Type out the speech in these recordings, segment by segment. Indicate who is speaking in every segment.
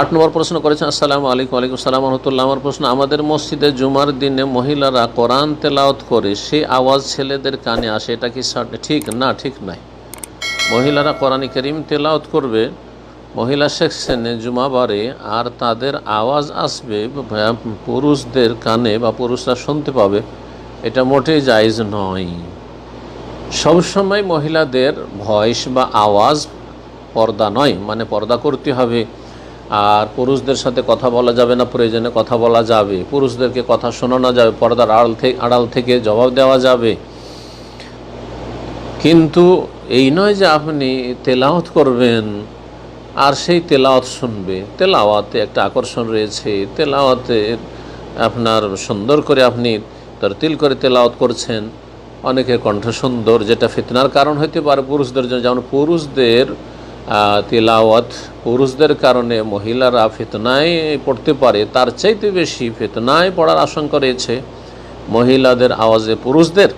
Speaker 1: আট নম্বর প্রশ্ন করেছেন, আসসালামু আলাইকুম আলাইকুম সালাম রহমতুল্লাহ। আমার প্রশ্ন, আমাদের মসজিদে জুমার দিনে মহিলারা কোরআন তেলাওয়াত করে, সে আওয়াজ ছেলেদের কানে আসে, এটা কি ঠিক? না, ঠিক নাই। মহিলারা কোরআন করিম তেলাওয়াত করবে, মহিলা সেকশনে জুমাবারে আর তাদের আওয়াজ আসবে পুরুষদের কানে, বা পুরুষরা শুনতে পাবে, এটা মোটেই জায়জ নয়। সবসময় মহিলাদের ভয়েস বা আওয়াজ পর্দা নয় মানে পর্দা করতে হবে। আর পুরুষদের সাথে কথা বলা যাবে না, প্রয়োজনে কথা বলা যাবে। পুরুষদেরকে কথা শোনানো যাবে, পর্দার আড়াল থেকে আড়াল থেকে জবাব দেওয়া যাবে। কিন্তু এই নয় যে আপনি তেলাওয়াত করবেন, আর সেই তেলাওয়াত শুনবে। তেলাওয়াতে একটা আকর্ষণ রয়েছে। তেলাওয়াতে আপনার সুন্দর করে আপনি তরতিল করে তেলাওয়াত করছেন। অনেকের কণ্ঠ সুন্দর, যেটা ফিতনার কারণ হতে পারে পুরুষদের জন্য। যেমন পুরুষদের তেলাওয়াত পুরুষদের কারণে মহিলারা ফেতনায় পড়তে পারে, তার চাইতে বেশি ফেতনায় পড়ার আশঙ্কা রয়েছে মহিলাদের আওয়াজে পুরুষদের।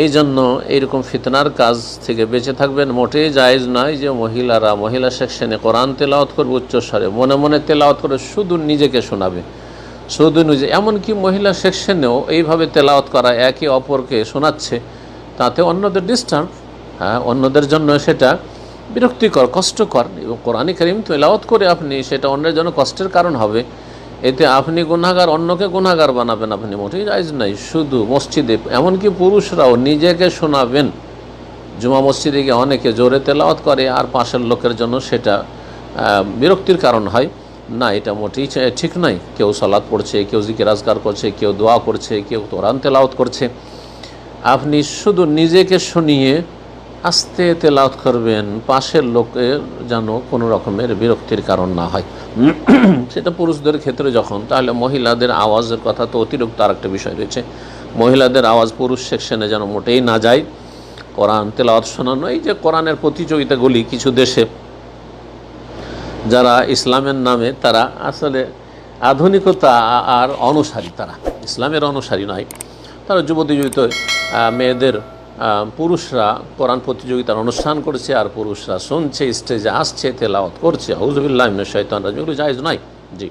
Speaker 1: এই জন্য এইরকম ফিতনার কাজ থেকে বেঁচে থাকবেন মোটেই জায়েজ নয় যে মহিলারা, মহিলা সেকশনে কোরআন তেলাওয়াত করবে উচ্চস্বরে মনে মনে তেলাওয়াত করে শুধু নিজেকে শোনাবে। শুধু নিজে, এমনকি মহিলা সেকশনেও এইভাবে তেলাওয়াত করা একে অপরকে শোনাচ্ছে, তাতে অন্যদের ডিস্টার্ব হ্যাঁ অন্যদের জন্য সেটা বিরক্তিকর, কষ্টকর এবং কোরআনী করিম তেলাওয়াত করে আপনি সেটা অন্যের জন্য কষ্টের কারণ হবে। এতে আপনি গুনাগার অন্যকে গুনাগার বানাবেন আপনি। মোটেই জায়জ নাই। শুধু মসজিদে, এমনকি পুরুষরাও নিজেকে শোনাবেন। জুমা মসজিদে গিয়ে অনেকে জোরে তেলাওয়াত করে আর পাশের লোকের জন্য সেটা বিরক্তির কারণ হয়। না, এটা মোটেই ঠিক নয় কেউ সালাদ পড়ছে, কেউ জিকির আজগার করছে, কেউ দোয়া করছে, কেউ কোরআন তেলাওয়াত করছে। আপনি শুধু নিজেকে শুনিয়ে আস্তে তেলাওয়াত করবেন, পাশের লোকের যেন কোনো রকমের বিরক্তির কারণ না হয়। সেটা পুরুষদের ক্ষেত্রে যখন, তাহলে মহিলাদের আওয়াজের কথা তো অতিরিক্ত আর একটা বিষয় রয়েছে। মহিলাদের আওয়াজ পুরুষ সেকশনে যেন মোটেই না যায়। কোরআন তেলাওয়াত শোনানো, এই যে কোরআনের প্রতিযোগিতাগুলি কিছু দেশে, যারা ইসলামের নামে তারা আসলে আধুনিকতা আর অনুসারী তারা। ইসলামের অনুসারী নয়, তারা যুবতী মেয়েদের পুরুষরা কোরআন প্রতিযোগিতার অনুষ্ঠান করছে আর পুরুষরা শুনছে স্টেজে আসছে, তেলাওয়াত করছে। হৌজবিল্লাহ শৈতান রাজগুলো জায়জ নয়। জি।